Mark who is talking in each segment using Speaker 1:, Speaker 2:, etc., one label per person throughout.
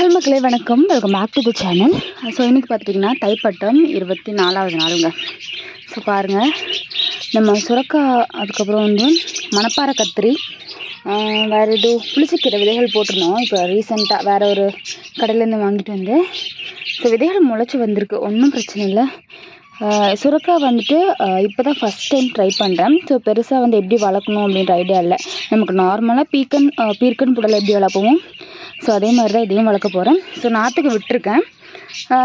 Speaker 1: Hello மக்களே வணக்கம். Welcome back to the channel so இன்றைக்கி பார்த்துட்டிங்கன்னா தைப்பட்டம் இருபத்தி நாலாவது நாளுங்க. ஸோ பாருங்கள் நம்ம சுரக்காய் அதுக்கப்புறம் வந்து மணப்பாறை கத்திரி வேறு ஏதோ புளிச்சக்கீரை விதைகள் போட்டிருந்தோம். இப்போ ரீசெண்டாக வேறு ஒரு கடையிலேருந்து வாங்கிட்டு வந்து ஸோ விதைகள் முளைச்சி வந்திருக்கு. ஒன்றும் பிரச்சனை இல்லை. சுரக்கா வந்துட்டு இப்போ தான் ஃபஸ்ட் டைம் ட்ரை பண்ணுறேன் ஸோ பெருசாக வந்து எப்படி வளர்க்கணும் அப்படின்ற ஐடியா இல்லை. நமக்கு நார்மலாக பீக்கன் பீர்க்கன் புடலை எப்படி வளர்ப்போம் ஸோ அதே மாதிரி தான் இதையும் வளர்க்க போகிறேன் ஸோ நாற்றுக்கு விட்டுருக்கேன்.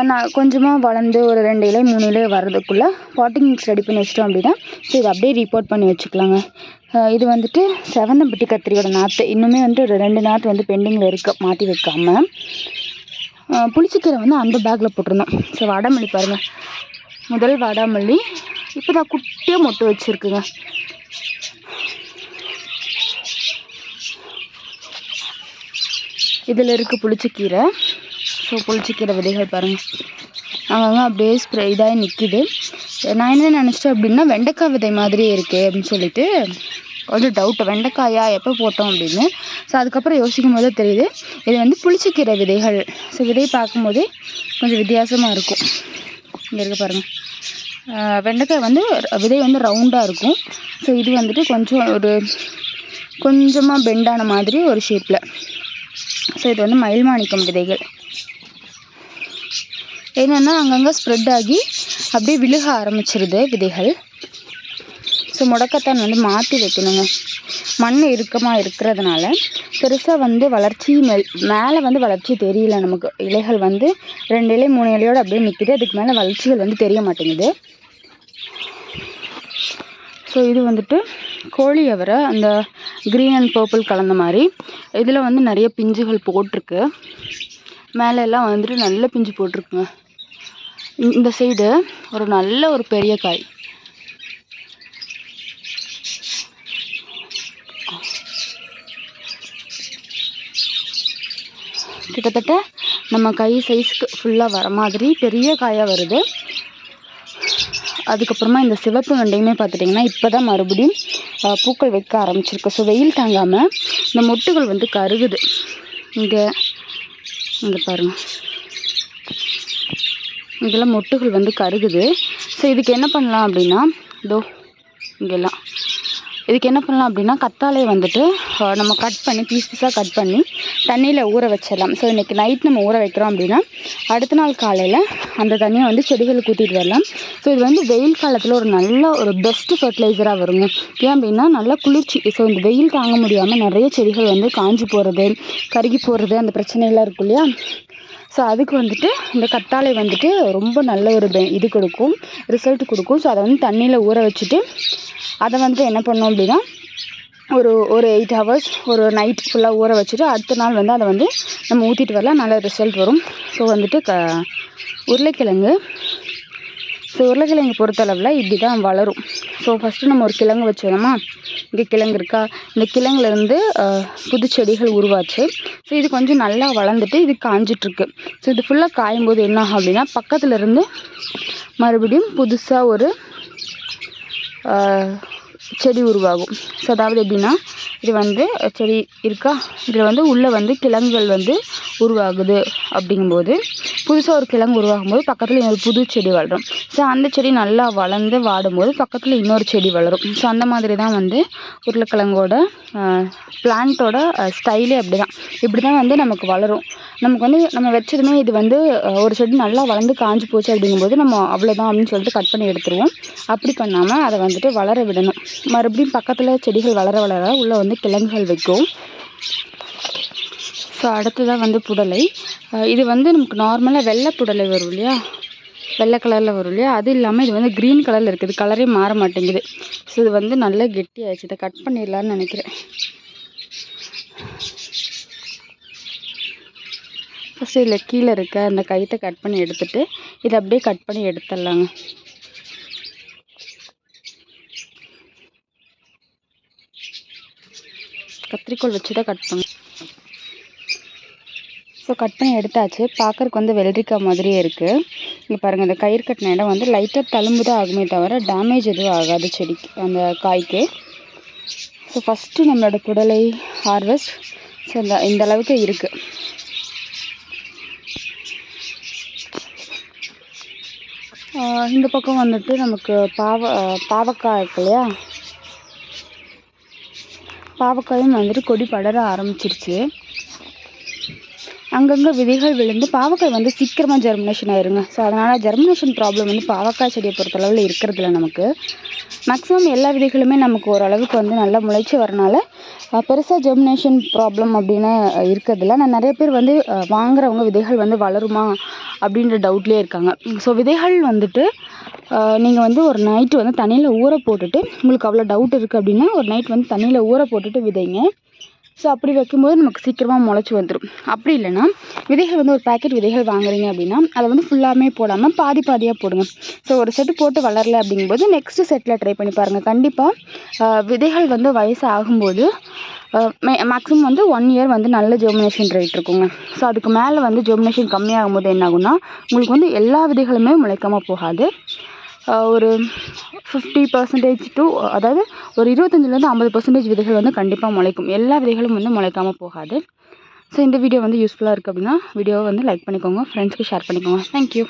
Speaker 1: நான் கொஞ்சமாக வளர்ந்து ஒரு ரெண்டு இலை மூணு இலை வர்றதுக்குள்ளே பாட்டிங் மிக்ஸ் ரெடி பண்ணி வச்சிட்டோம் அப்படின்னா ஸோ இதை அப்படியே ரிப்போர்ட் பண்ணி வச்சுக்கலாங்க. இது வந்துட்டு செவந்தம்பட்டி கத்திரியோட நாற்று இன்னுமே வந்துட்டு ஒரு ரெண்டு நாற்று வந்து பெண்டிங்கில் இருக்க மாற்றி வைக்காமல் புளிச்சிக்கீரை வந்து அந்த பேக்கில் போட்டிருந்தோம். ஸோ வடமல்லி பாருங்கள் முதல் வடமல்லி. இப்போ தான் குட்டியாக மொட்டு வச்சுருக்குங்க. இதில் இருக்குது புளிச்சக்கீரை. ஸோ புளிச்சக்கீரை விதைகள் பாருங்கள் அவங்க அப்படியே ஸ்ப்ரே இதாகி நிற்கிது நான் என்ன நினச்சிட்டேன் அப்படின்னா வெண்டைக்காய் விதை மாதிரியே இருக்கே அப்படின்னு சொல்லிட்டு கொஞ்சம் டவுட்டு வெண்டைக்காயா எப்போ போட்டோம் அப்படின்னு. ஸோ அதுக்கப்புறம் யோசிக்கும் போது தெரியுது இது வந்து புளிச்சக்கீரை விதைகள். ஸோ விதை பார்க்கும்போதே கொஞ்சம் வித்தியாசமாக இருக்கும். இங்கே இருக்க பாருங்கள் வெண்டைக்காய் வந்து விதை வந்து ரவுண்டாக இருக்கும். ஸோ இது வந்துட்டு கொஞ்சம் ஒரு கொஞ்சமாக பெண்டான மாதிரி ஒரு ஷேப்பில் ஸோ இது வந்து மயில் மாணிக்கம் விதைகள் என்னென்னா அங்கங்கே ஸ்ப்ரெட் ஆகி அப்படியே விழுக ஆரம்பிச்சிருது விதைகள். ஸோ முடக்கத்தான் வந்து மாற்றி வைக்கணுங்க. மண் இறுக்கமாக இருக்கிறதுனால பெருசாக வந்து வளர்ச்சி மேல் மேலே வந்து வளர்ச்சி தெரியல நமக்கு. இலைகள் வந்து ரெண்டு இலை மூணு இலையோடு அப்படியே நிற்கிது அதுக்கு மேலே வளர்ச்சிகள் வந்து தெரிய மாட்டேங்குது. ஸோ இது வந்துட்டு கோழி அவரை அந்த க்ரீன் அண்ட் பர்பிள் கலந்த மாதிரி. இதில் வந்து நிறைய பிஞ்சுகள் போட்டிருக்கு. மேலே எல்லாம் வந்துட்டு நல்ல பிஞ்சு போட்டிருக்குங்க. இந்த- இந்த சைடு ஒரு நல்ல ஒரு பெரிய காய். கிட்டத்தட்ட நம்ம கை சைஸ்க்கு ஃபுல்லாக வர மாதிரி பெரிய காயாக வருது. அதுக்கப்புறமா இந்த சிவப்பு வெண்டையுமே பார்த்துட்டிங்கன்னா இப்போ தான் மறுபடியும் பூக்கள் வைக்க ஆரம்பிச்சிருக்கு. ஸோ வெயில் தாங்காமல் இந்த மொட்டுகள் வந்து கருகுது. இங்கே இங்கே பாருங்கள் இதெல்லாம் மொட்டுகள் வந்து கருகுது. ஸோ இதுக்கு என்ன பண்ணலாம் அப்படின்னா இதோ இங்கெல்லாம். இதுக்கு என்ன பண்ணலாம் அப்படின்னா கத்தாழையை வந்துட்டு நம்ம கட் பண்ணி பீஸ் பீஸாக கட் பண்ணி தண்ணியில் ஊற வச்சிடலாம். ஸோ இன்றைக்கி நைட் நம்ம ஊற வைக்கிறோம் அப்படின்னா அடுத்த நாள் காலையில் அந்த தண்ணியை வந்து செடிகளுக்கு ஊற்றிட்டு வரலாம். ஸோ இது வந்து வெயில் காலத்தில் ஒரு நல்ல ஒரு பெஸ்ட்டு ஃபர்டிலைசராக வருங்க. ஏன் அப்படின்னா நல்லா குளிர்ச்சி. ஸோ இந்த வெயில் தாங்க முடியாமல் நிறைய செடிகள் வந்து காஞ்சி போகிறது கருகி போகிறது அந்த பிரச்சனைகள்லாம் இருக்கும் இல்லையா? ஸோ அதுக்கு வந்துட்டு இந்த கத்தாழை வந்துட்டு ரொம்ப நல்ல ஒரு பெ இது கொடுக்கும் ரிசல்ட் கொடுக்கும். ஸோ அதை வந்து தண்ணியில் ஊற வச்சுட்டு அதை வந்துட்டு என்ன பண்ணோம் அப்படின்னா ஒரு ஒரு எயிட் ஹவர்ஸ் ஒரு நைட் ஃபுல்லாக ஊற வச்சுட்டு அடுத்த நாள் வந்து அதை வந்து நம்ம ஊற்றிட்டு வரலாம். நல்ல ரிசல்ட் வரும். ஸோ வந்துட்டு க உருளைக்கிழங்கு. ஸோ உருளைக்கிழங்கு பொறுத்தளவில் இப்படி தான் வளரும். ஸோ ஃபஸ்ட்டு நம்ம ஒரு கிழங்கு வச்சுருந்தோமா இங்கே கிழங்கு இருக்கா? இந்த கிழங்குலேருந்து புது செடிகள் உருவாச்சு. ஸோ இது கொஞ்சம் நல்லா வளர்ந்துட்டு இது காஞ்சிட்ருக்கு. ஸோ இது ஃபுல்லாக காயும் போது என்ன ஆகும் அப்படின்னா பக்கத்துலேருந்து மறுபடியும் புதுசாக ஒரு செடி உருவாகும். ஸோ அதாவது எப்படின்னா இது வந்து செடி இருக்கா? இதில் வந்து உள்ளே வந்து கிழங்குகள் வந்து உருவாகுது அப்படிங்கும்போது புதுசாக ஒரு கிழங்கு உருவாகும் போது பக்கத்தில் இன்னொரு புது செடி வளரும். ஸோ அந்த செடி நல்லா வளர்ந்து வாடும்போது பக்கத்தில் இன்னொரு செடி வளரும். ஸோ அந்த மாதிரி தான் வந்து உருளைக்கிழங்கோட பிளான்ட்டோட ஸ்டைலே அப்படி தான் இப்படி தான் வந்து நமக்கு வளரும். நமக்கு வந்து நம்ம வச்சதுமே இது வந்து ஒரு செடி நல்லா வளர்ந்து காஞ்சு போச்சு அப்படிங்கும்போது நம்ம அவ்வளோதான் அப்படின்னு சொல்லிட்டு கட் பண்ணி எடுத்துருவோம். அப்படி பண்ணாமல் அதை வந்துட்டு வளர விடணும். மறுபடியும் பக்கத்தில் செடிகள் வளர வளர உள்ளே வந்து கிழங்குகள் வைக்கும். ஸோ அடுத்ததாக வந்து புடலை. இது வந்து நமக்கு நார்மலாக வெள்ளை புடலை வரும் இல்லையா? வெள்ளை கலரில் வரும் இல்லையா? அது இல்லாமல் இது வந்து க்ரீன் கலரில் இருக்குது. கலரே மாற மாட்டேங்குது. ஸோ இது வந்து நல்லா கெட்டியாயிடுச்சு இதை கட் பண்ணிடலான்னு நினைக்கிறேன். ஃபஸ்ட்டு இதில் கீழே இருக்க அந்த கயித்தை கட் பண்ணி எடுத்துட்டு இதை அப்படியே கட் பண்ணி எடுத்துடலாங்க. கத்திரிக்கோல் வச்சு தான் கட் பண்ணு ஸோ கட் பண்ணி எடுத்தாச்சு. பார்க்குறக்கு வந்து வெள்ளரிக்காய் மாதிரியே இருக்குது இங்கே பாருங்கள் இந்த கயிறு கட்டின இடம் வந்து லைட்டாக தழும்பு தான் ஆகுமே தவிர டேமேஜ் எதுவும் ஆகாது செடிக்கு அந்த காய்க்கு. ஸோ ஃபஸ்ட்டு நம்மளோட குடலை ஹார்வெஸ்ட் ஸோ இந்த இந்த அளவுக்கு இருக்குது இந்த பக்கம் வந்துட்டு நமக்கு பாவ பாவக்காய் இருக்கு இல்லையா? பாவக்காயும் வந்துட்டு கொடி படர ஆரம்பிச்சிருச்சு. அங்கங்கே விதைகள் விழுந்து பாவக்காய் வந்து சீக்கிரமாக ஜெர்மினேஷன் ஆயிருங்க. ஸோ அதனால் ஜெர்மினேஷன் ப்ராப்ளம் வந்து பாவக்காய் செடியை பொறுத்தளவில் இருக்கிறதுல நமக்கு. மேக்ஸிமம் எல்லா விதைகளுமே நமக்கு ஓரளவுக்கு வந்து நல்லா முளைச்சி வரனால பெருசாக ஜெர்மினேஷன் ப்ராப்ளம் அப்படின்னு இருக்கிறதுல இருக்கிறதில்ல. நான் நிறைய பேர் வந்து வாங்குறவங்க விதைகள் வந்து வளருமா அப்படின்ற டவுட்லேயே இருக்காங்க. ஸோ விதைகள் வந்துட்டு நீங்கள் வந்து ஒரு நைட்டு வந்து தண்ணியில் ஊற போட்டுட்டு உங்களுக்கு அவ்வளோ டவுட் இருக்குது அப்படின்னா ஒரு நைட் வந்து தண்ணியில் ஊற போட்டுட்டு விதைங்க. ஸோ அப்படி வைக்கும்போது நமக்கு சீக்கிரமாக முளைச்சி வந்துடும் அப்படி இல்லைன்னா விதைகள் வந்து ஒரு பேக்கெட் விதைகள் வாங்குறீங்க அப்படின்னா அதை வந்து ஃபுல்லாமே போடாமல் பாதி பாதியாக போடுங்க. ஸோ ஒரு செட்டு போட்டு வளரல அப்படிங்கும்போது நெக்ஸ்ட்டு செட்டில் ட்ரை பண்ணி பாருங்கள் கண்டிப்பாக விதைகள் வந்து வயசு ஆகும்போது மேக்ஸிமம் வந்து ஒன் இயர் வந்து நல்ல ஜெர்மினேஷன் ரேட் இருக்குங்க. ஸோ அதுக்கு மேலே வந்து ஜெர்மினேஷன் கம்மியாகும்போது என்ன ஆகும்னா உங்களுக்கு வந்து எல்லா விதைகளுமே முளைக்காமல் போகாது. ஒரு ஃபிஃப்டி பர்சன்டேஜ் டு அதாவது ஒரு இருபத்தஞ்சிலேருந்து ஐம்பது பர்சன்டேஜ் விதைகள் வந்து கண்டிப்பாக முளைக்கும். எல்லா விதைகளும் வந்து முளைக்காமல் போகாது. ஸோ இந்த வீடியோ வந்து யூஸ்ஃபுல்லாக இருக்குது அப்படின்னா வீடியோவை வந்து லைக் பண்ணிக்கோங்க ஃப்ரெண்ட்ஸ்க்கு ஷேர் பண்ணிக்கோங்க. தேங்க்யூ